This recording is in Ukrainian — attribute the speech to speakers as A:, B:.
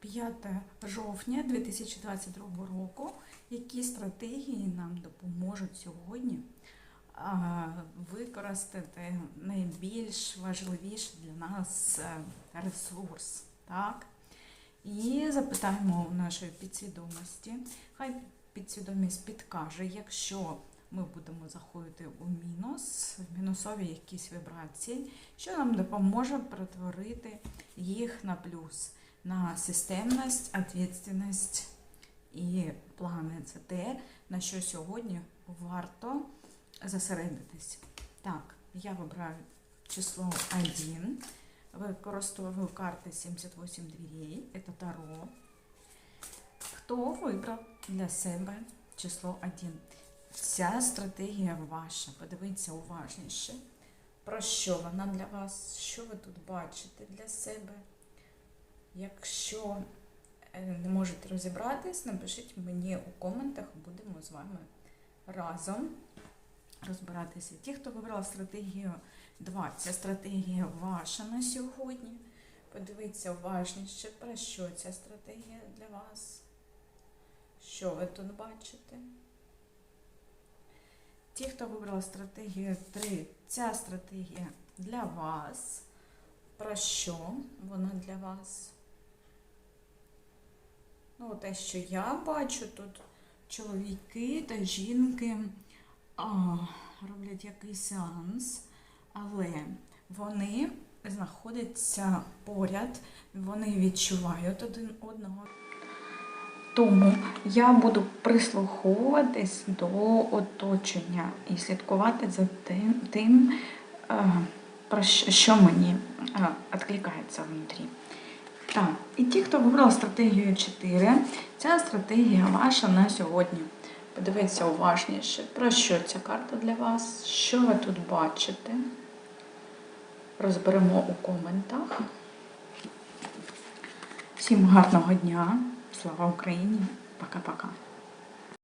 A: 5 жовтня 2022 року. Які стратегії нам допоможуть сьогодні використати найбільш важливіший для нас е, ресурс? Так? І запитаємо у нашої підсвідомості. Хай підсвідомість підкаже, якщо ми будемо заходити у мінус, в мінусові якісь вібрації, що нам допоможе перетворити їх на плюс, на системність, відповідальність і плани. Це те, на що сьогодні варто зосередитись. Так, я вибираю число 1. Використовую карти 78 дверей, це Таро. Хто вибрав для себе число 1? Ця стратегія ваша. Подивіться уважніше. Про що вона для вас? Що ви тут бачите для себе? Якщо е, не можете розібратись, напишіть мені у коментах, будемо з вами разом розбиратися. Ті, хто вибрав стратегію 2, ця стратегія ваша на сьогодні. Подивіться уважніше, про що ця стратегія для вас. Що ви тут бачите? Ті, хто вибрав стратегію 3, ця стратегія для вас. Про що вона для вас? Ну, те, що я бачу, тут чоловіки та жінки а, роблять якийсь сеанс, але вони знаходяться поряд, вони відчувають один одного. Тому я буду прислуховуватись до оточення і слідкувати за тим, тим е, про що, мені е, відкликається внутрі. Так, і ті, хто вибрав стратегію 4, ця стратегія ваша на сьогодні. Подивіться уважніше, про що ця карта для вас, що ви тут бачите. Розберемо у коментах. Всім гарного дня! Слава Україні! Пока-пока!